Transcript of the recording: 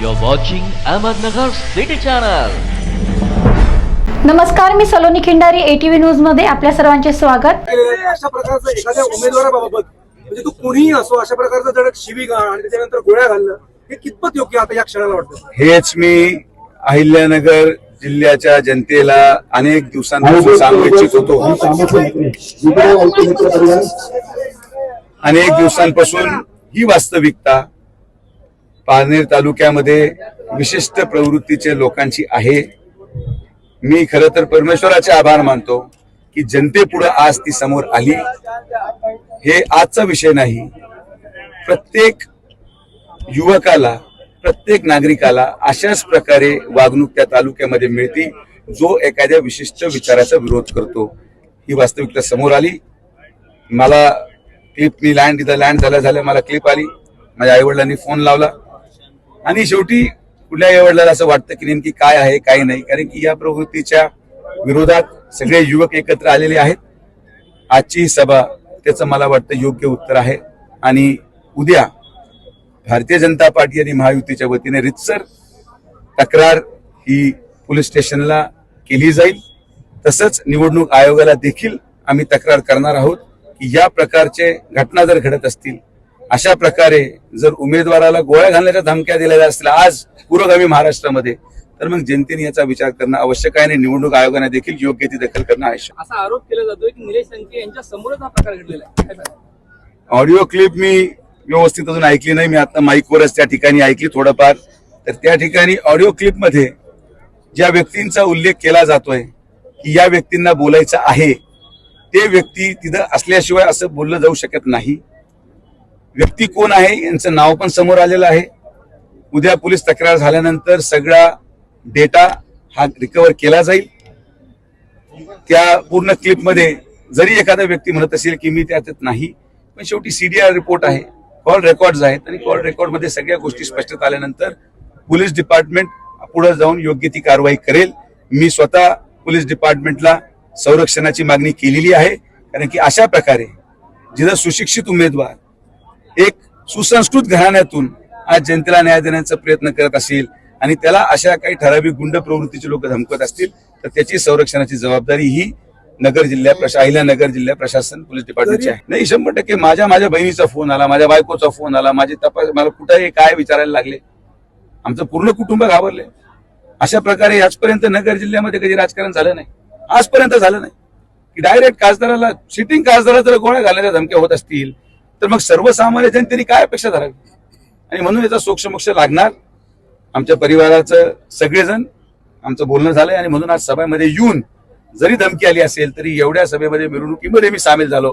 You're watching Ahmednagar City Channel. नमस्कार मी Saloni Khindari ATV न्यूजमध्ये आपल्या सर्वांचे स्वागत. अशा प्रकारचं एखाद्या उमेदवाराबाबत म्हणजे तू कोणीही असो अशा प्रकारचं जर शिवीगाळ आणि त्याच्यानंतर गोळ्या घालणं हे कितपत योग्य आता या क्षणाला वाटतं? हेच मी अहिल्यानगर जिल्ह्याच्या जनतेला अनेक दिवसांपासून सांगू इच्छित. होतो अनेक दिवसांपासून ही वास्तविकता पारनेर तालुक्यामध्ये विशिष्ट प्रवृत्तीचे लोकांची आहे. मी खरं तर परमेश्वराचे आभार मानतो की जनतेपुढे आज ती समोर आली. हे आजचा विषय नाही. प्रत्येक युवकाला प्रत्येक नागरिकाला अशाच प्रकारे वागणूक त्या तालुक्यामध्ये मिळते जो एखाद्या विशिष्ट विचाराचा विरोध करतो. ही वास्तविकता समोर आली. मला क्लिप मी लँड इथं लँड झाल्या झाल्या मला क्लिप आली. माझ्या आईवडिलांनी फोन लावला. आणि शेवटी कुठल्या आईवडिलाला असं वाटतं की नेमकी काय आहे काय नाही? कारण की या प्रवृत्तीच्या विरोधात सगळे युवक एकत्र आलेले आहेत. आजची ही सभा त्याचं मला वाटतं योग्य उत्तर आहे. आणि उद्या भारतीय जनता पार्टी आणि महायुतीच्या वतीने रितसर तक्रार ही पोलीस स्टेशनला केली जाईल. तसंच निवडणूक आयोगाला देखील आम्ही तक्रार करणार आहोत की या प्रकारचे घटना जर घडत असतील अशा प्रकारे जर उमेदवाराला गोळ्या घालण्याच्या धमक्या दिलेल्या असतील आज पुरोगामी महाराष्ट्रामध्ये तर मग जनतेने याचा विचार करणं आवश्यक आहे आणि निवडणूक आयोगाने देखील योग्य ती दखल करणं आवश्यक असा आरोप केला जातोय की निलेश लंके यांच्या समोरच हा प्रकार घडलेला आहे? ऑडिओ क्लिप मी व्यवस्थित अजून ऐकली नाही. मी आता माईकवरच त्या ठिकाणी ऐकली थोडंफार. तर त्या ठिकाणी ऑडिओ क्लिपमध्ये ज्या व्यक्तींचा उल्लेख केला जातोय की या व्यक्तींना बोलायचं आहे ते व्यक्ती तिथं असल्याशिवाय असं बोललं जाऊ शकत नाही. व्यक्ती कोण आहे यांचं नाव पण समोर आलेलं आहे. उद्या पोलीस तक्रार झाल्यानंतर सगळा डेटा हा रिकवर केला जाईल. त्या पूर्ण क्लिपमध्ये जरी एखादा व्यक्ती म्हणत असेल की मी त्यात नाही पण शेवटी सीडीआर रिपोर्ट आहे कॉल रेकॉर्ड आहेत आणि कॉल रेकॉर्डमध्ये सगळ्या गोष्टी स्पष्टत आल्यानंतर पोलीस डिपार्टमेंट पुढे जाऊन योग्य ती कारवाई करेल. मी स्वतः पोलीस डिपार्टमेंटला संरक्षणाची मागणी केलेली आहे. कारण की अशा प्रकारे जिथं सुशिक्षित उमेदवार एक सुसंस्कृत घराण्यातून आज जनतेला न्याय देण्याचा प्रयत्न करत असेल आणि त्याला अशा काही ठराविक गुंड प्रवृत्तीचे लोक धमकत असतील तर त्याची संरक्षणाची जबाबदारी ही नगर जिल्ह्या प्रशा अहिल्यानगर जिल्हा प्रशासन पोलीस डिपार्टमेंटची आहे. नाही शंभर टक्के माझ्या माझ्या बहिणीचा फोन आला माझ्या बायकोचा फोन आला माझे तपास मला कुठे काय विचारायला लागले आमचं पूर्ण कुटुंब घाबरले. अशा प्रकारे आजपर्यंत नगर जिल्ह्यामध्ये कधी राजकारण झालं नाही. आजपर्यंत झालं नाही. की डायरेक्ट खासदाराला सिटिंग खासदाराला जर गोळ्या घालण्याच्या धमक्या होत असतील तर मग सर्वसामान्य जनतेने काय अपेक्षा धरावी? आणि म्हणून याचा सोक्षमोक्ष लागणार. आमच्या परिवाराचं सगळेजण आमचं बोलणं झालंय आणि म्हणून आज सभेमध्ये येऊन जरी धमकी आली असेल तरी एवढ्या सभेमध्ये मिरवणुकीमध्ये मी सामील झालो.